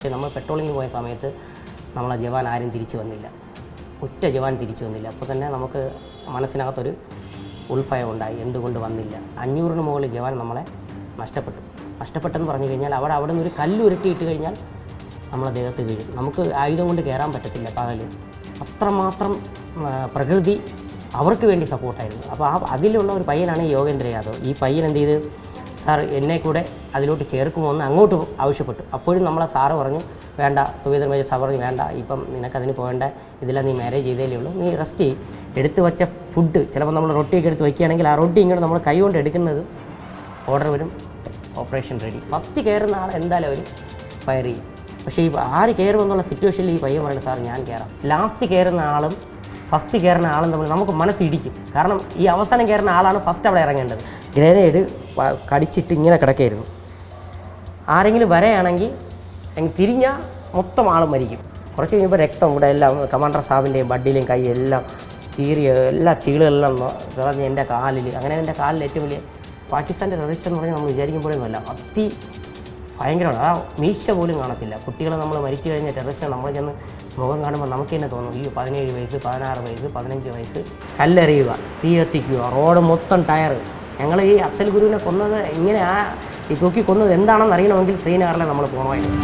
പക്ഷേ നമ്മൾ പെട്രോളിങ്ങിന് പോയ സമയത്ത് നമ്മളെ ജവാൻ ആരും തിരിച്ചു വന്നില്ല. ഒറ്റ ജവാൻ തിരിച്ചു വന്നില്ല. അപ്പോൾ തന്നെ നമുക്ക് മനസ്സിനകത്തൊരു ഉൾഭയം ഉണ്ടായി. എന്തുകൊണ്ട് വന്നില്ല? അഞ്ഞൂറിന് മുകളിൽ ജവാൻ നമ്മളെ നഷ്ടപ്പെട്ടു. നഷ്ടപ്പെട്ടെന്ന് പറഞ്ഞു കഴിഞ്ഞാൽ അവിടെ അവിടെ നിന്ന് ഒരു കല്ല് ഉരുട്ടിയിട്ട് കഴിഞ്ഞാൽ നമ്മളെ ദേഹത്ത് വീഴും. നമുക്ക് ആയുധം കൊണ്ട് കയറാൻ പറ്റത്തില്ല പകൽ അത്രമാത്രം പ്രകൃതി അവർക്ക് വേണ്ടി സപ്പോർട്ടായിരുന്നു അപ്പോൾ ആ അതിലുള്ള ഒരു പയ്യനാണ് യോഗേന്ദ്ര യാദവ്. ഈ പയ്യൻ എന്ത് ചെയ്ത്? സാർ എന്നെ കൂടെ അതിലോട്ട് ചേർക്കുമോ എന്ന് അങ്ങോട്ട് ആവശ്യപ്പെട്ടു. അപ്പോഴും നമ്മളെ സാറ് പറഞ്ഞു വേണ്ട സുവീതർ മേജർ സാർ പറഞ്ഞു വേണ്ട ഇപ്പം നിനക്കതിന് പോകേണ്ട ഇതില്ല നീ മാരേജ് ചെയ്തേലേ ഉള്ളൂ. നീ റെസ്റ്റ് ചെയ്യും. എടുത്ത് വെച്ച ഫുഡ് ചിലപ്പോൾ നമ്മൾ റൊട്ടിയൊക്കെ എടുത്ത് വയ്ക്കുകയാണെങ്കിൽ ആ റൊട്ടി ഇങ്ങനെ നമ്മൾ കൈ കൊണ്ട് എടുക്കുന്നത് ഓർഡർ വരും ഓപ്പറേഷൻ റെഡി ഫസ്റ്റ് കയറുന്ന ആൾ എന്തായാലും അവർ ഫയർ ചെയ്യും. പക്ഷേ ഈ ആര് കയറുമെന്നുള്ള സിറ്റുവേഷനിൽ ഈ പയ്യൻ പറയുന്നത് സാർ ഞാൻ കയറാം. ലാസ്റ്റ് കയറുന്ന ആളും ഫസ്റ്റ് കയറുന്ന ആളും തമ്മിൽ നമുക്ക് മനസ്സിടിക്കും കാരണം ഈ അവസാനം കയറുന്ന ആളാണ് ഫസ്റ്റ് അവിടെ ഇറങ്ങേണ്ടത്. ഗ്രനേഡ് കടിച്ചിട്ട് ഇങ്ങനെ കിടക്കായിരുന്നു. ആരെങ്കിലും വരെയാണെങ്കിൽ അങ്ങ് തിരിഞ്ഞാൽ മൊത്തം ആൾ മരിക്കും. കുറച്ച് കഴിയുമ്പോൾ രക്തം ഇവിടെ എല്ലാം കമാൻഡർ സാബിന്റെയും ബഡിലെയും കൈ എല്ലാം കീറിയ എല്ലാ ചീളുകളെല്ലാം തുറന്ന് എന്റെ കാലിൽ അങ്ങനെ എന്റെ കാലിൽ ഏറ്റവും വലിയ പാകിസ്ഥാന്റെ ടെററിസ്റ്റ് എന്ന് പറഞ്ഞാൽ നമ്മൾ വിചാരിക്കുമ്പോഴൊന്നുമല്ല. അതി ഭയങ്കരമാണ്. ആ മീശ പോലും കാണത്തില്ല. കുട്ടികളെ നമ്മൾ മരിച്ചു കഴിഞ്ഞ ടെററിസ്റ്റ് നമ്മൾ ചെന്ന് മുഖം കാണുമ്പോൾ നമുക്ക് തന്നെ തോന്നും ഈ പതിനേഴ് വയസ്സ് പതിനാറ് വയസ്സ് പതിനഞ്ച് വയസ്സ്. കല്ലെറിയുക. തീ കത്തിക്കുക. റോഡ് മൊത്തം ടയർ ഞങ്ങൾ ഈ അഫ്സൽ ഗുരുവിനെ കൊന്നത് ഇങ്ങനെ ആ ഈ തൂക്കി കൊന്നത് എന്താണെന്ന് അറിയണമെങ്കിൽ ശ്രീനഗറിലെ നമ്മൾ പോകണമായിരുന്നു